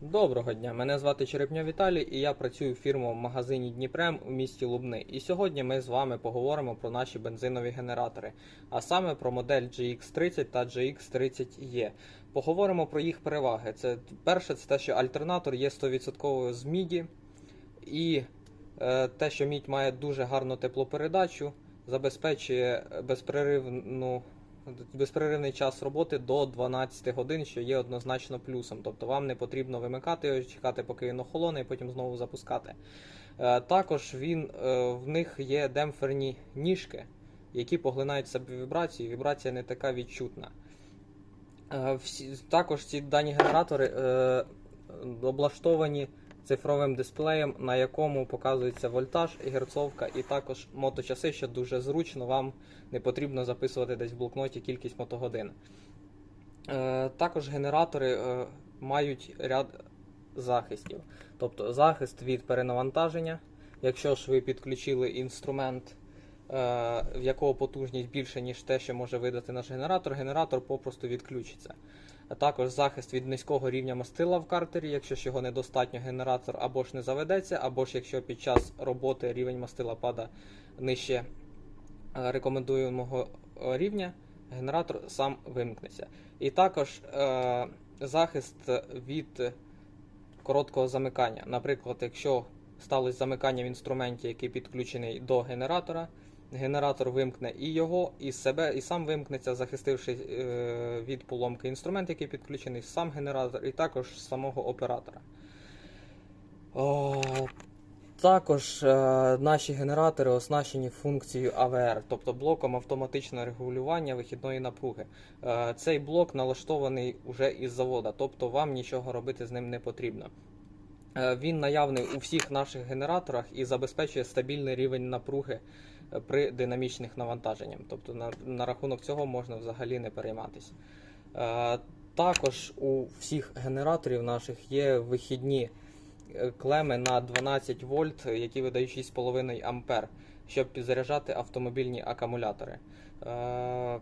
Доброго дня, мене звати Черепня Віталій і я працюю в фірмовому магазині Дніпрем у місті Лубни. І сьогодні ми з вами поговоримо про наші бензинові генератори, а саме про модель GX30 та GX30E. Поговоримо про їх переваги. Це перше, це те, що альтернатор є 100% з міді, і е, те, що мідь має дуже гарну теплопередачу, забезпечує безперервну безперервний час роботи до 12 годин, що є однозначно плюсом. Тобто вам не потрібно вимикати його, чекати, поки він охолоне, і потім знову запускати. Е, Також він, е, в них є демпферні ніжки, які поглинають в себе вібрацію, і вібрація не така відчутна. Е, також ці дані генератори облаштовані цифровим дисплеєм, на якому показується вольтаж, герцовка і також моточаси, що дуже зручно, вам не потрібно записувати десь в блокноті кількість мотогодин. Е, також генератори е, мають ряд захистів. Тобто захист від перенавантаження. Якщо ж ви підключили інструмент, е, в якого потужність більше, ніж те, що може видати наш генератор, генератор попросту відключиться. А також захист від низького рівня мастила в картері, якщо ж його недостатньо, генератор або ж не заведеться, або ж якщо під час роботи рівень мастила падає нижче е, рекомендуємого рівня, генератор сам вимкнеться. І також е, захист від короткого замикання. Наприклад, якщо сталося замикання в інструменті, який підключений до генератора, генератор вимкне і його, і себе, і сам вимкнеться, захистивши е, від поломки інструмент, який підключений, сам генератор, і також самого оператора. О, також е, наші генератори оснащені функцією AVR, тобто блоком автоматичного регулювання вихідної напруги. Е, цей блок налаштований уже із завода, тобто вам нічого робити з ним не потрібно. Е, Він наявний у всіх наших генераторах і забезпечує стабільний рівень напруги при динамічних навантаженнях. Тобто на, на рахунок цього можна взагалі не перейматися. Е, Також у всіх генераторів наших є вихідні е, клеми на 12 вольт, які видають 6,5 ампер, щоб підзаряджати автомобільні акумулятори. Е,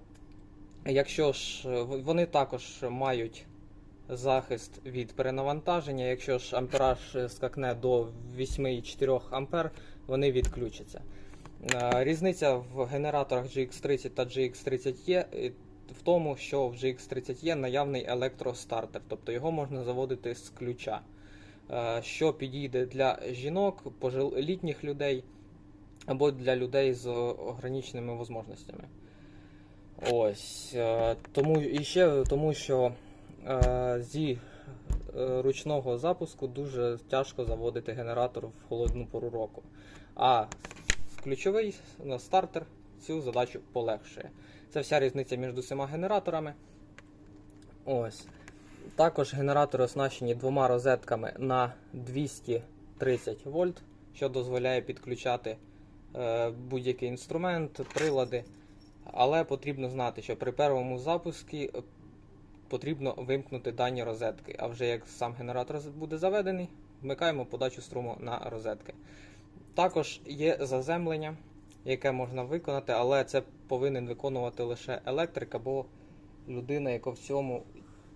Якщо ж вони також мають захист від перенавантаження. Якщо ж ампераж скакне до 8,4 ампер, вони відключаться. Е, Різниця в генераторах GX30 та GX30E е, в тому, що в GX30E наявний електростартер, тобто його можна заводити з ключа, е, що підійде для жінок, літніх людей або для людей з ограниченими можливостями. Ось. е, Тому і ще тому, що зі ручного запуску дуже тяжко заводити генератор в холодну пору року. А ключовий ну, стартер цю задачу полегшує. Це вся різниця між усіма генераторами. Ось. Також генератори оснащені двома розетками на 230 вольт, що дозволяє підключати е, будь-який інструмент, прилади. Але потрібно знати, що при першому запуску е, потрібно вимкнути дані розетки. А вже як сам генератор буде заведений, вмикаємо подачу струму на розетки. Також є заземлення, яке можна виконати, але це повинен виконувати лише електрик або людина, яка в цьому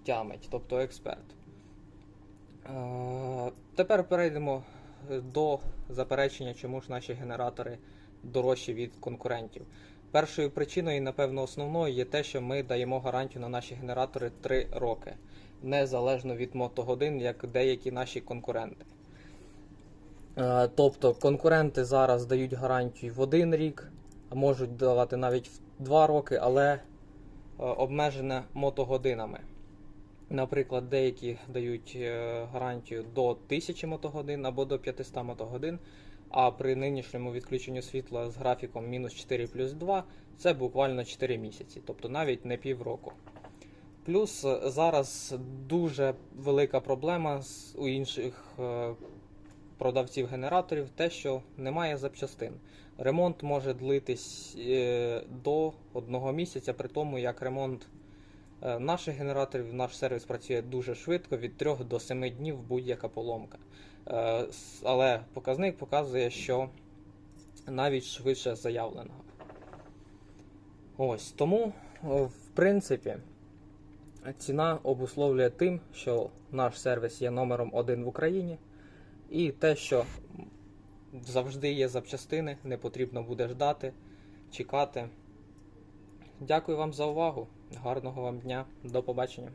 тямить, тобто експерт. Е, Тепер перейдемо до заперечення, чому ж наші генератори дорожчі від конкурентів. Першою причиною, напевно, основною є те, що ми даємо гарантію на наші генератори 3 роки, незалежно від мотогодин, як деякі наші конкуренти. Е, Тобто конкуренти зараз дають гарантію в один рік, можуть давати навіть в 2 роки, але е, обмежене мотогодинами. Наприклад, деякі дають е, гарантію до 1000 мотогодин або до 500 мотогодин, а при нинішньому відключенню світла з графіком мінус 4 плюс 2 це буквально 4 місяці, тобто навіть не півроку. Плюс зараз дуже велика проблема у інших продавців генераторів те, що немає запчастин. Ремонт може длитись е, до одного місяця, при тому як ремонт е, наших генераторів, наш сервіс працює дуже швидко, від 3 до 7 днів будь-яка поломка. Е, Але показник показує, що навіть швидше заявленого. Ось тому, в принципі, Ціна обусловлює тим, що наш сервіс є номером один в Україні, і те, що завжди є запчастини, не потрібно буде ждати, чекати. Дякую вам за увагу. Гарного вам дня. До побачення.